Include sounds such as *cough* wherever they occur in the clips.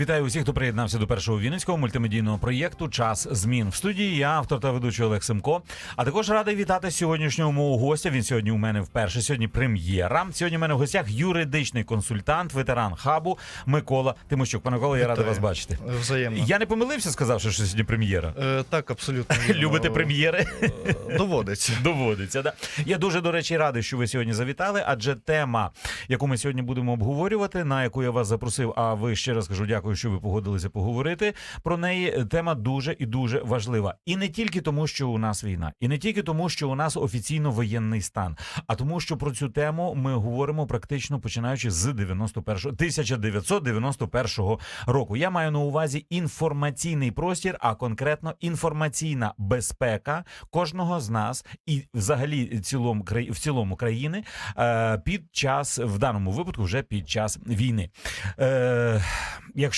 Вітаю усіх, хто приєднався до першого вінницького мультимедійного проєкту Час змін в студії. Я автор та ведучий Олег Семко. А також радий вітати сьогоднішнього мого гостя. Він сьогодні у мене вперше. Сьогодні прем'єра. Сьогодні у мене в гостях юридичний консультант, ветеран хабу Микола Тимощук. Пане Микола, я радий вас бачити. Взаємно. Я не помилився, сказавши, що сьогодні прем'єра. Е, так, абсолютно. *laughs* Любите прем'єри? Е, Доводиться. *laughs* Доводиться, да. Я дуже, до речі, радий, що ви сьогодні завітали, адже тема, яку ми сьогодні будемо обговорювати, на яку я вас запросив, а ви ще раз кажу, дякую, що ви погодилися поговорити. Про неї тема дуже і дуже важлива. І не тільки тому, що у нас війна, і не тільки тому, що у нас офіційно воєнний стан, а тому, що про цю тему ми говоримо практично починаючи з 91 1991 року. Я маю на увазі інформаційний простір, а конкретно інформаційна безпека кожного з нас і взагалі цілому в цілому країни е, під час в даному випадку вже під час війни. Е,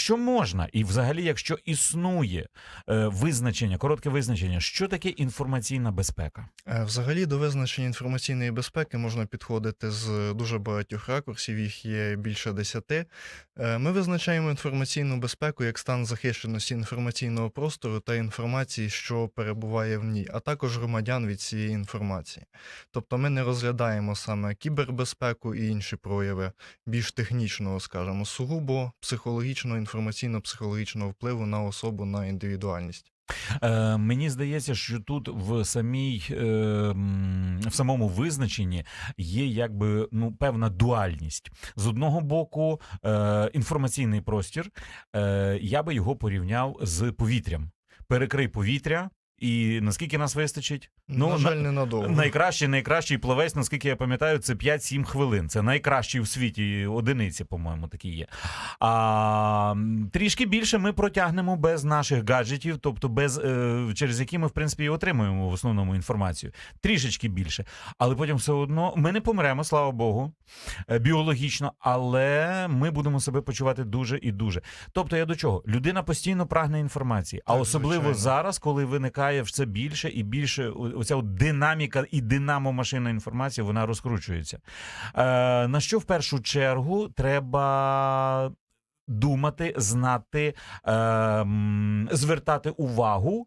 якщо можна, і взагалі, якщо існує е, визначення, коротке визначення, що таке інформаційна безпека? Е, Взагалі до визначення інформаційної безпеки можна підходити з дуже багатьох ракурсів, їх є більше десяти. Е, Ми визначаємо інформаційну безпеку як стан захищеності інформаційного простору та інформації, що перебуває в ній, а також громадян від цієї інформації. Тобто ми не розглядаємо саме кібербезпеку і інші прояви більш технічного, скажімо, сугубо психологічного, інформаційно-психологічного впливу на особу, на індивідуальність. Е, мені здається, що тут в самій е, в самому визначенні є якби ну певна дуальність. З одного боку, е, інформаційний простір, я би його порівняв з повітрям. Перекрий повітря, і наскільки нас вистачить? Ну, на жаль, ненадовго. Найкращий, найкращий плавець, наскільки я пам'ятаю, це 5-7 хвилин. Це найкращий в світі одиниці, по-моєму, такі є. А трішки більше ми протягнемо без наших гаджетів, тобто без е, через які ми в принципі і отримуємо в основному інформацію. Трішечки більше. Але потім все одно ми не помремо, слава Богу, е, біологічно, але ми будемо себе почувати дуже і дуже. Тобто, я до чого? Людина постійно прагне інформації, а Так, особливо звичайно. зараз, коли виникає все більше і більше оця динаміка і динамо машина інформації, вона розкручується. Е, на що в першу чергу треба думати, знати, е, звертати увагу.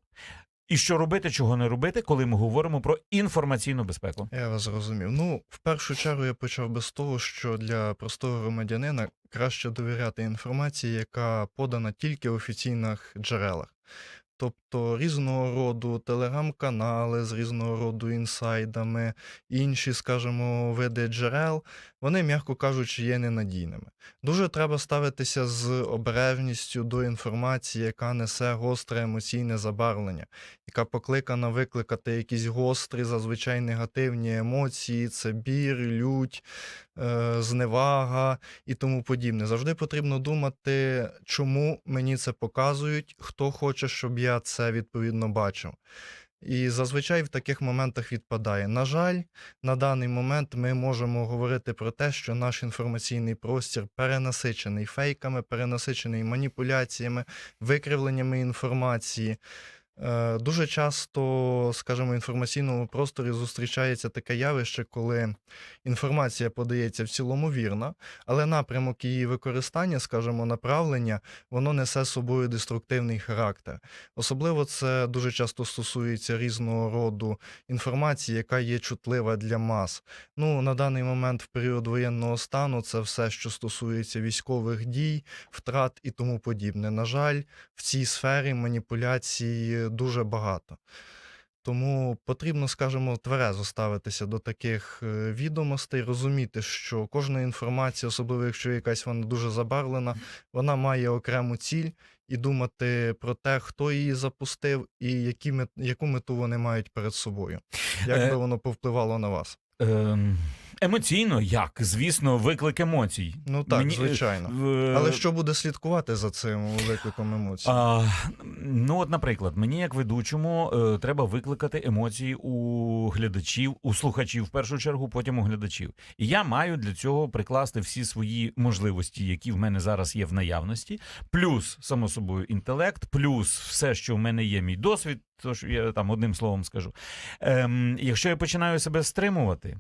І що робити, чого не робити, коли ми говоримо про інформаційну безпеку? Я вас зрозумів. Ну, в першу чергу я почав би з того, що для простого громадянина краще довіряти інформації, яка подана тільки в офіційних джерелах. Тобто різного роду телеграм-канали з різного роду інсайдами, інші, скажімо, види джерел, вони, м'яко кажучи, є ненадійними. Дуже треба ставитися з обережністю до інформації, яка несе гостре емоційне забарвлення, яка покликана викликати якісь гострі, зазвичай негативні емоції, це бір, лють, е, зневага і тому подібне. Завжди потрібно думати, чому мені це показують, хто хоче, щоб я це відповідно бачив. І зазвичай в таких моментах відпадає. На жаль, на даний момент ми можемо говорити про те, що наш інформаційний простір перенасичений фейками, перенасичений маніпуляціями, викривленнями інформації. Е, Дуже часто, скажімо, в інформаційному просторі зустрічається таке явище, коли інформація подається в цілому вірна, але напрямок її використання, скажімо, направлення, воно несе собою деструктивний характер. Особливо це дуже часто стосується різного роду інформації, яка є чутлива для мас. Ну, на даний момент, в період воєнного стану, це все, що стосується військових дій, втрат і тому подібне. На жаль, в цій сфері маніпуляцій дуже багато. Тому потрібно, скажімо, тверезо ставитися до таких е, відомостей, розуміти, що кожна інформація, особливо якщо якась вона дуже забарвлена, вона має окрему ціль і думати про те, хто її запустив і які яку мету вони мають перед собою, як Е, би воно повпливало на вас. Ем, Емоційно, як? Звісно, виклик емоцій. Ну так, Мені, е, звичайно. В- Але що буде слідкувати за цим викликом емоцій? А, ну, от, наприклад, мені як ведучому е, треба викликати емоції у глядачів, у слухачів в першу чергу, потім у глядачів. І я маю для цього прикласти всі свої можливості, які в мене зараз є в наявності, плюс, само собою, інтелект, плюс все, що в мене є, мій досвід. Тож я там одним словом скажу. Ем, якщо я починаю себе стримувати.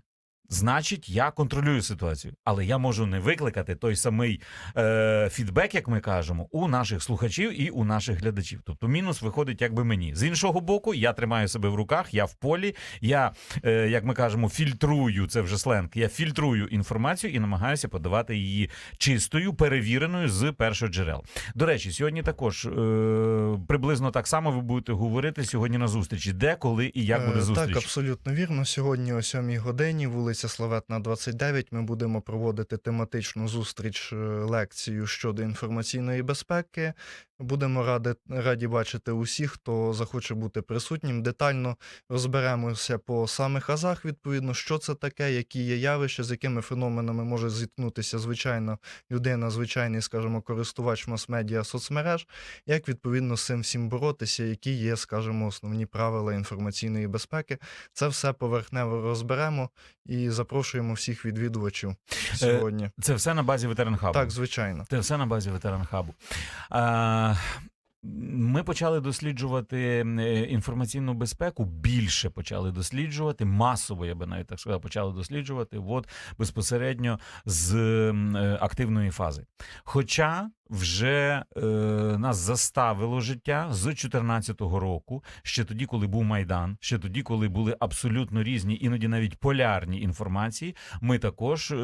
Значить, я контролюю ситуацію, але я можу не викликати той самий е, фідбек, як ми кажемо, у наших слухачів і у наших глядачів. Тобто мінус виходить якби мені. З іншого боку, я тримаю себе в руках, я в полі, я, е, як ми кажемо, фільтрую це вже сленг. Я фільтрую інформацію і намагаюся подавати її чистою, перевіреною з перших джерел. До речі, сьогодні також е, приблизно так само ви будете говорити сьогодні на зустрічі. Де, коли і як буде Е, зустріч? Так, абсолютно вірно. Сьогодні о 7 годині, вулиця Славетна, 29, ми будемо проводити тематичну зустріч е, лекцію щодо інформаційної безпеки. Будемо ради, раді бачити усіх, хто захоче бути присутнім. Детально розберемося по самих азах, відповідно, що це таке, які є явища, з якими феноменами може зіткнутися звичайно людина, звичайний, скажімо, користувач мас-медіа соцмереж, як відповідно з цим всім боротися, які є, скажімо, основні правила інформаційної безпеки. Це все поверхнево розберемо і запрошуємо всіх відвідувачів сьогодні. Це все на базі ветеран хабу. Так, звичайно. Це все на базі ветеран хабу. А, ми почали досліджувати е, інформаційну безпеку, більше почали досліджувати, масово, я би навіть так сказав, почали досліджувати от безпосередньо з е, активної фази. Хоча вже е, нас заставило життя з 2014 року, ще тоді, коли був Майдан, ще тоді, коли були абсолютно різні, іноді навіть полярні інформації. Ми також, е,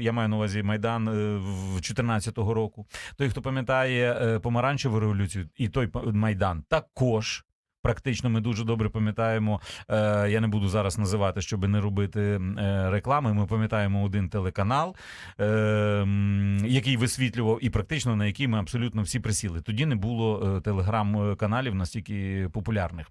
я маю на увазі Майдан е, в 2014 року. Той, хто пам'ятає е, помаранчеву революцію, і той Майдан також. Практично ми дуже добре пам'ятаємо. Е, я не буду зараз називати, щоб не робити е, реклами. Ми пам'ятаємо один телеканал, е, який висвітлював, і практично на який ми абсолютно всі присіли. Тоді не було телеграм-каналів настільки популярних.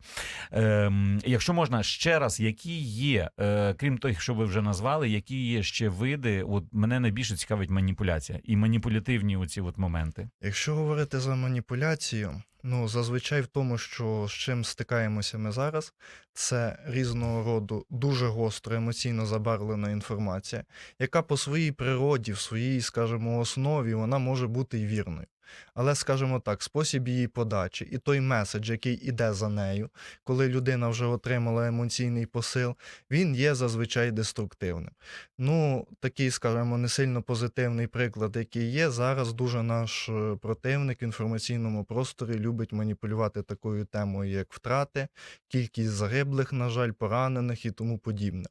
Якщо можна ще раз, які є, крім тих, що ви вже назвали, які є ще види? От мене найбільше цікавить маніпуляція і маніпулятивні оці от моменти. Якщо говорити за маніпуляцію, ну зазвичай в тому, що з чим стикаємося ми зараз, це різного роду дуже гостро емоційно забарвлена інформація, яка по своїй природі, в своїй, скажімо, основі, вона може бути і вірною. Але, скажімо так, спосіб її подачі і той меседж, який іде за нею, коли людина вже отримала емоційний посил, він є зазвичай деструктивним. Ну, такий, скажімо, не сильно позитивний приклад, який є, зараз дуже наш е, противник в інформаційному просторі любить маніпулювати такою темою, як втрати, кількість загиблих, на жаль, поранених і тому подібне.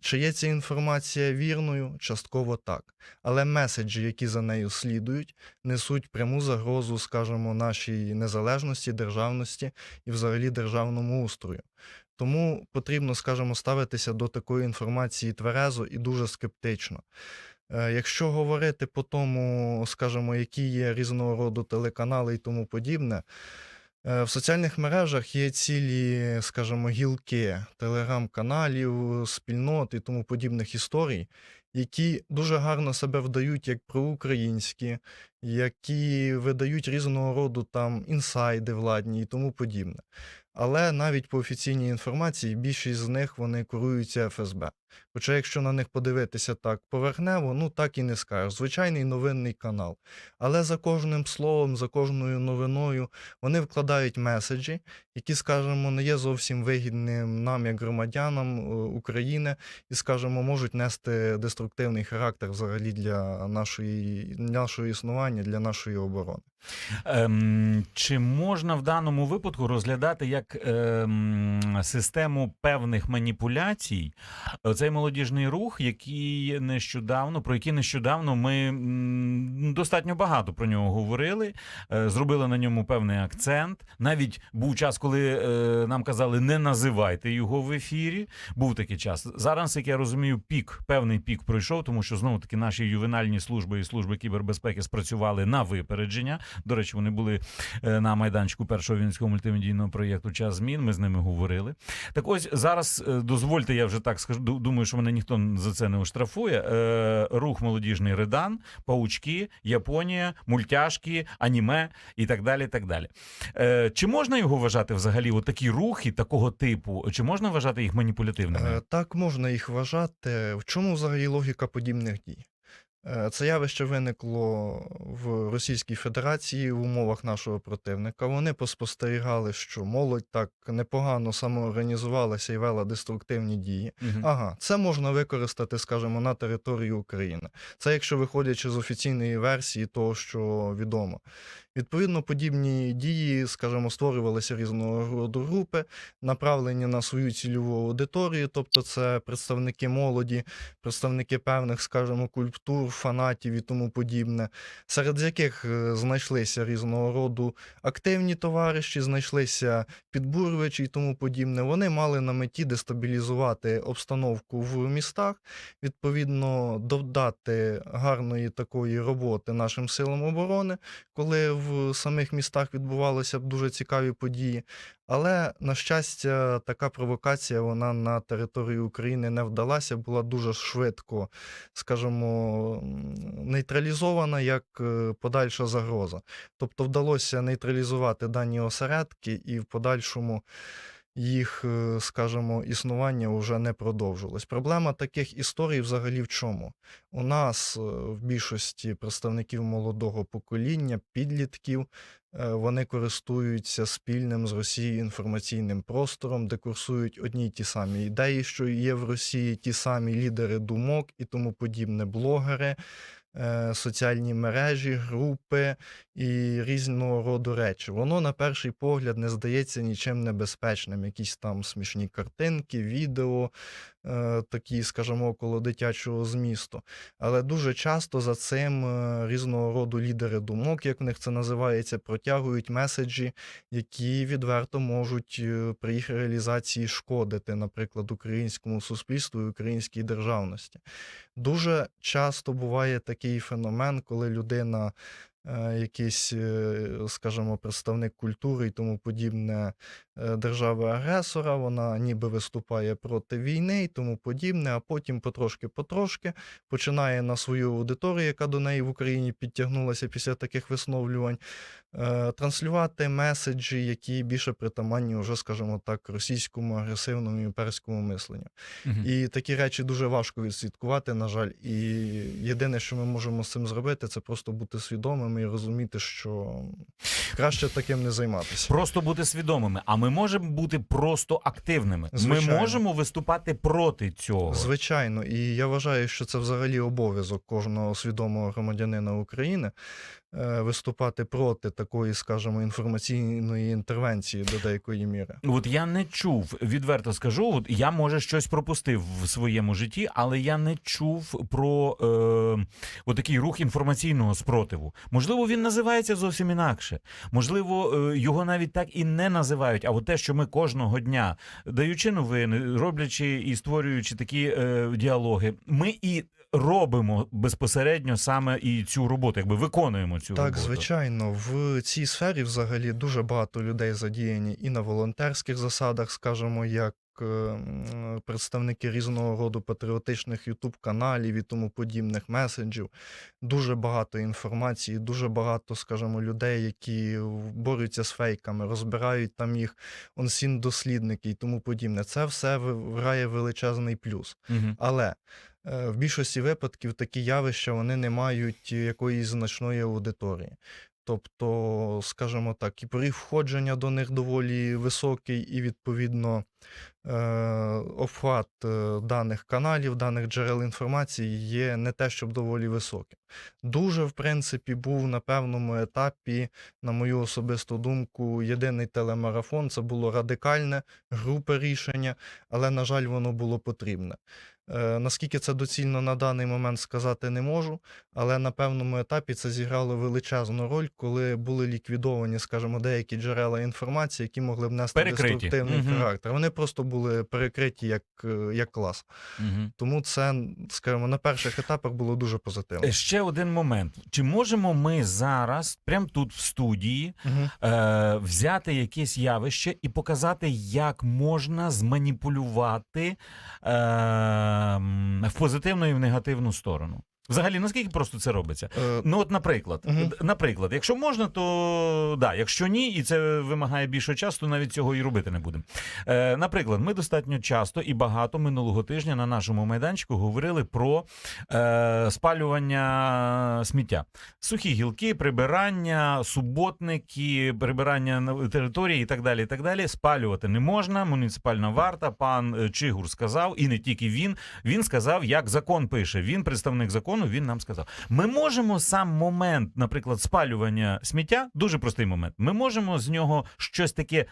Чи є ця інформація вірною? Частково так. Але меседжі, які за нею слідують, несуть пряму загрозу, скажімо, нашій незалежності, державності і взагалі державному устрою. Тому потрібно, скажімо, ставитися до такої інформації тверезо і дуже скептично. Е, Якщо говорити по тому, скажімо, які є різного роду телеканали і тому подібне, в соціальних мережах є цілі, скажімо, гілки телеграм-каналів, спільнот і тому подібних історій, які дуже гарно себе вдають як проукраїнські, які видають різного роду там інсайди владні і тому подібне. Але навіть по офіційній інформації більшість з них вони куруються ФСБ. Хоча, якщо на них подивитися так поверхнево, ну так і не скажеш. Звичайний новинний канал. Але за кожним словом, за кожною новиною вони вкладають меседжі, які, скажімо, не є зовсім вигідним нам, як громадянам е, України, і, скажімо, можуть нести деструктивний характер взагалі для нашої, нашого існування, для нашої оборони. Ем, чи можна в даному випадку розглядати як ем, систему певних маніпуляцій цей молодіжний рух, який нещодавно, про який нещодавно ми м, достатньо багато про нього говорили, е, зробили на ньому певний акцент. Навіть був час, коли е, нам казали, не називайте його в ефірі. Був такий час. Зараз, як я розумію, пік, певний пік пройшов, тому що знову таки наші ювенальні служби і служби кібербезпеки спрацювали на випередження. До речі, вони були е, на майданчику першого вінського мультимедійного проєкту Час змін. Ми з ними говорили. Так ось зараз е, дозвольте, я вже так скажу. Думаю, що мене ніхто за це не оштрафує. Е, Рух молодіжний Редан, паучки, Японія, мультяшки, аніме і так далі. і так далі. Чи можна його вважати взагалі от такі рухи такого типу? Чи можна вважати їх маніпулятивними? Так можна їх вважати. В чому взагалі логіка подібних дій? Е, Це явище виникло в Російській Федерації в умовах нашого противника. Вони поспостерігали, що молодь так непогано самоорганізувалася і вела деструктивні дії. Угу. Ага, це можна використати, скажімо, на території України. Це якщо виходячи з офіційної версії того, що відомо. Відповідно, подібні дії, скажімо, створювалися різного роду групи, направлені на свою цільову аудиторію, тобто це представники молоді, представники певних, скажімо, культур, фанатів і тому подібне, серед яких е, знайшлися різного роду активні товариші, знайшлися підбурювачі і тому подібне. Вони мали на меті дестабілізувати обстановку в містах, відповідно, додати гарної такої роботи нашим силам оборони, коли в самих містах відбувалися б дуже цікаві події. Але, на щастя, така провокація вона на території України не вдалася, була дуже швидко, скажімо, нейтралізована як е, подальша загроза. Тобто вдалося нейтралізувати дані осередки і в подальшому їх, е, скажімо, існування вже не продовжилось. Проблема таких історій взагалі в чому? У нас е, в більшості представників молодого покоління, підлітків, е, вони користуються спільним з Росією інформаційним простором, де курсують одні й ті самі ідеї, що є в Росії, ті самі лідери думок і тому подібне, блогери. Е, Соціальні мережі, групи і різного роду речі. Воно на перший погляд не здається нічим небезпечним. Якісь там смішні картинки, відео, е, такі, скажімо, около дитячого змісту. Але дуже часто за цим е, різного роду лідери думок, як в них це називається, протягують меседжі, які відверто можуть при їх реалізації шкодити, наприклад, українському суспільству і українській державності. Дуже часто буває такий феномен, коли людина. е, Якийсь, е, скажімо, представник культури і тому подібне держави-агресора, вона ніби виступає проти війни і тому подібне, а потім потрошки-потрошки починає на свою аудиторію, яка до неї в Україні підтягнулася після таких висловлювань, е, транслювати меседжі, які більше притаманні вже, скажімо так, російському агресивному імперському мисленню. Мгм. І такі речі дуже важко відслідкувати, на жаль. І єдине, що ми можемо з цим зробити, це просто бути свідомими і розуміти, що краще таким не займатися. Просто бути свідомими, а ми можемо бути просто активними. Ми можемо виступати проти цього. Звичайно, і я вважаю, що це взагалі обов'язок кожного свідомого громадянина України виступати проти такої, скажімо, інформаційної інтервенції до деякої міри. От я не чув, відверто скажу. От я може щось пропустив в своєму житті, але я не чув про е, от такий рух інформаційного спротиву. Можливо, він називається зовсім інакше. Можливо, е, його навіть так і не називають. А от те, що ми кожного дня, даючи новини, роблячи і створюючи такі е, діалоги, ми і робимо безпосередньо саме і цю роботу, якби виконуємо цю Так, роботу. звичайно, в цій сфері взагалі дуже багато людей задіяні і на волонтерських засадах, скажімо, як представники різного роду патріотичних ютуб-каналів і тому подібних меседжів. Дуже багато інформації, дуже багато, скажімо, людей, які борються з фейками, розбирають там їх онсін дослідники і тому подібне. Це все грає величезний плюс. Мгм. Але е, в більшості випадків такі явища вони не мають якоїсь значної аудиторії. Тобто, скажімо так, і поріг входження до них доволі високий, і відповідно е, обхват е, даних каналів, даних джерел інформації є не те, щоб доволі високим. Дуже, в принципі, був на певному етапі, на мою особисту думку, єдиний телемарафон. Це було радикальне групе рішення, але, на жаль, воно було потрібне. Е, Наскільки це доцільно на даний момент сказати не можу, але на певному етапі це зіграло величезну роль, коли були ліквідовані, скажімо, деякі джерела інформації, які могли б нести Перекриті. деструктивний Мгм. характер. Вони просто були перекриті як, е, як клас. Угу. Тому це, скажімо, на перших етапах було дуже позитивно. Ще один момент: чи можемо ми зараз, прямо тут в студії, Мгм. е, взяти якесь явище і показати, як можна зманіпулювати е, в позитивну і в негативну сторону. Взагалі, наскільки просто це робиться? Е, Ну, от, наприклад, Мгм. наприклад, якщо можна, то да, якщо ні, і це вимагає більше часу, то навіть цього і робити не будемо. Е, наприклад, ми достатньо часто і багато минулого тижня на нашому майданчику говорили про е, спалювання сміття. Сухі гілки, прибирання, суботники, прибирання на території і так далі. І так далі. Спалювати не можна. Муніципальна варта. Пан е, Чигур сказав, і не тільки він. Він сказав, як закон пише. Він представник закону. Він нам сказав. Ми можемо сам момент, наприклад, спалювання сміття, дуже простий момент. Ми можемо з нього щось таке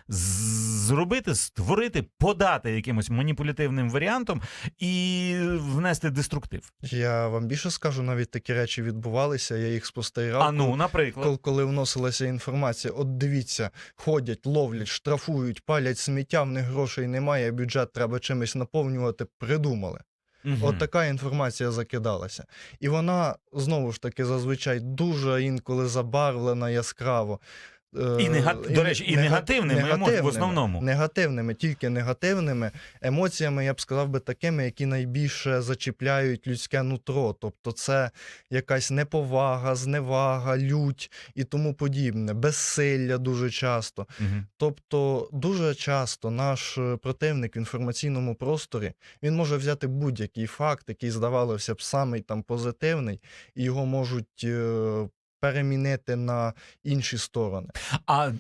зробити, створити, подати якимось маніпулятивним варіантом і внести деструктив. Я вам більше скажу, навіть такі речі відбувалися, я їх спостерігав. А ну, наприклад. Коли, коли вносилася інформація, от дивіться, ходять, ловлять, штрафують, палять сміття, в них грошей немає, бюджет треба чимось наповнювати, придумали. Мгм. От така інформація закидалася. І вона знову ж таки зазвичай дуже інколи забарвлена яскраво. Е, І нега- до речі, і нега- негативними емоціями в основному. Негативними, тільки негативними емоціями, я б сказав би такими, які найбільше зачіпляють людське нутро. Тобто це якась неповага, зневага, лють і тому подібне, безсилля дуже часто. Мгм. Тобто, дуже часто наш е, противник в інформаційному просторі він може взяти будь-який факт, який здавалося б самий там позитивний, і його можуть е, перемінити на інші сторони. А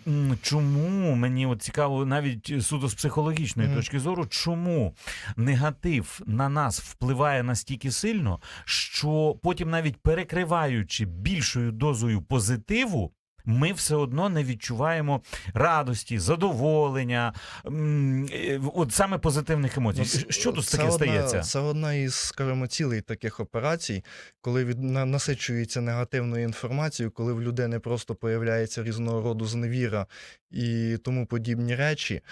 чому мені от цікаво, навіть суто з психологічної mm. точки зору, чому негатив на нас впливає настільки сильно, що потім, навіть перекриваючи більшою дозою позитиву. Ми все одно не відчуваємо радості, задоволення, е, от саме позитивних емоцій. Ну, Що тут таке одна, стається? Це одна із, скажімо, цілей таких операцій, коли від насичується негативною інформацією, коли в людини просто появляється різного роду зневіра і тому подібні речі.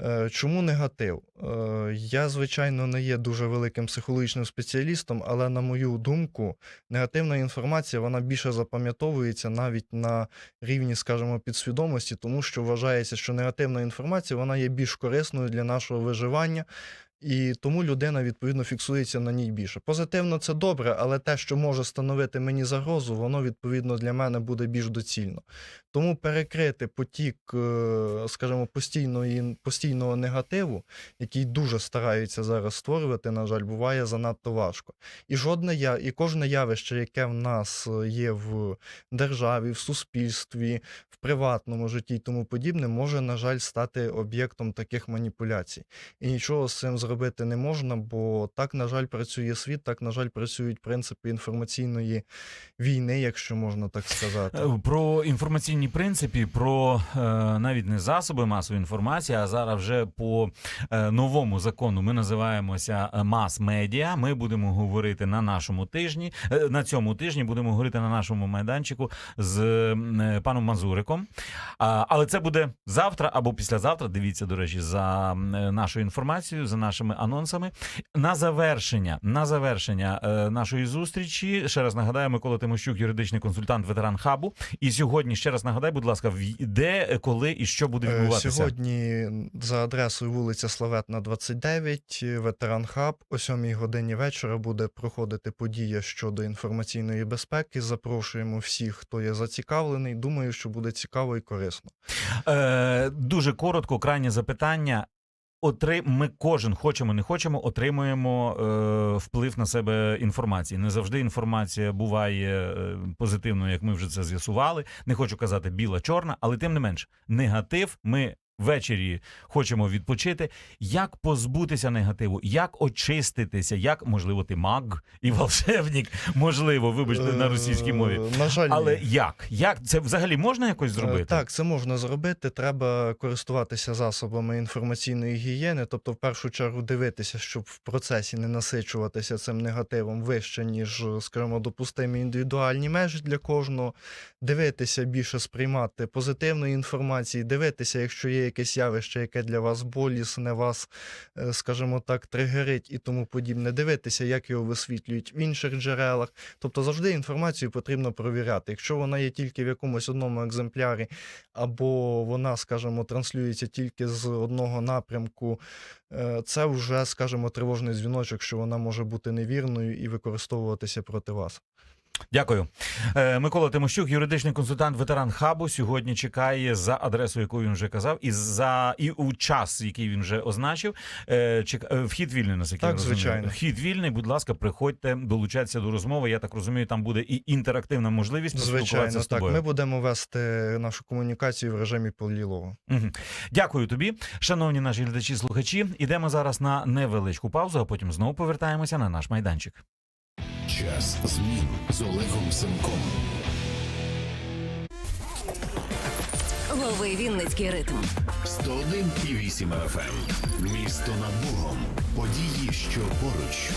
Е, Чому негатив? Е, Я, звичайно, не є дуже великим психологічним спеціалістом, але на мою думку, негативна інформація вона більше запам'ятовується навіть на рівні, скажімо, підсвідомості, тому що вважається, що негативна інформація вона є більш корисною для нашого виживання. І тому людина відповідно фіксується на ній більше. Позитивно це добре, але те, що може становити мені загрозу, воно відповідно для мене буде більш доцільно. Тому перекрити потік, е, скажімо, постійної, постійного негативу, який дуже стараються зараз створювати, на жаль, буває занадто важко. І жодне я, і кожне явище, яке в нас е, є в державі, в суспільстві, в приватному житті і тому подібне, може, на жаль, стати об'єктом таких маніпуляцій. І нічого з цим зробити не можна, бо так, на жаль, працює світ, так, на жаль, працюють принципи інформаційної війни, якщо можна так сказати. Е, Про інформаційні принципи, про е, навіть не засоби масової інформації, а зараз вже по е, новому закону ми називаємося е, мас-медіа. Ми будемо говорити на нашому тижні. на цьому тижні будемо говорити на нашому майданчику з паном Мазуриком. Але це буде завтра або післязавтра. Дивіться, до речі, за нашою інформацією, за нашими анонсами. На завершення, на завершення нашої зустрічі. Ще раз нагадаю, Микола Тимощук, юридичний консультант, ветеран хабу. І сьогодні ще раз нагадай, будь ласка, де, коли і що буде Е, відбуватися. Сьогодні за адресою вулиця Славетна, 29, ветеран хаб. О 7 годині вечора буде проходити подія щодо інформаційної безпеки. Запрошуємо всіх, хто є зацікавлений. Думаю, що буде цікаво і корисно. Е, дуже коротко, крайнє запитання. Отри... Ми кожен хочемо, не хочемо, отримуємо е, вплив на себе інформації. Не завжди інформація буває е, позитивною, як ми вже це з'ясували. Не хочу казати біла, чорна, але тим не менш, негатив ми ввечері хочемо відпочити. Як позбутися негативу? Як очиститися? Як можливо, ти маг і *laughs* волшебник? Можливо, вибачте на російській мові. Е, На жаль, Але як? Як це взагалі можна якось зробити? Е, Так, це можна зробити. Треба користуватися засобами інформаційної гігієни, тобто, в першу чергу, дивитися, щоб в процесі не насичуватися цим негативом вище, ніж, скажімо, допустимі індивідуальні межі для кожного. Дивитися більше сприймати позитивної інформації, дивитися, якщо є якесь явище, яке для вас болісне, вас, е, скажімо так, тригерить і тому подібне. Дивитися, як його висвітлюють в інших джерелах. Тобто завжди інформацію потрібно провіряти. Якщо вона є тільки в якомусь одному екземплярі, або вона, скажімо, транслюється тільки з одного напрямку, е, це вже, скажімо, тривожний дзвіночок, що вона може бути невірною і використовуватися проти вас. Дякую. Е, Микола Тимощук, юридичний консультант, ветеран хабу, сьогодні чекає за адресою, яку він вже казав, і за і у час, який він вже означив. Е, чек- е, Вхід вільний наскільки Так, звичайно. Вхід вільний. Будь ласка, приходьте, долучайтеся до розмови. Я так розумію, там буде і інтерактивна можливість Звичайно, з так. Ми будемо вести нашу комунікацію в режимі полілого. Мгм. Дякую тобі, шановні наші глядачі, слухачі. Ідемо зараз на невеличку паузу, а потім знову повертаємося на наш майданчик. Час змін з Олегом Семком. Лови Вінницький ритм. 101,8 FM. Місто над Богом. Події, що поруч.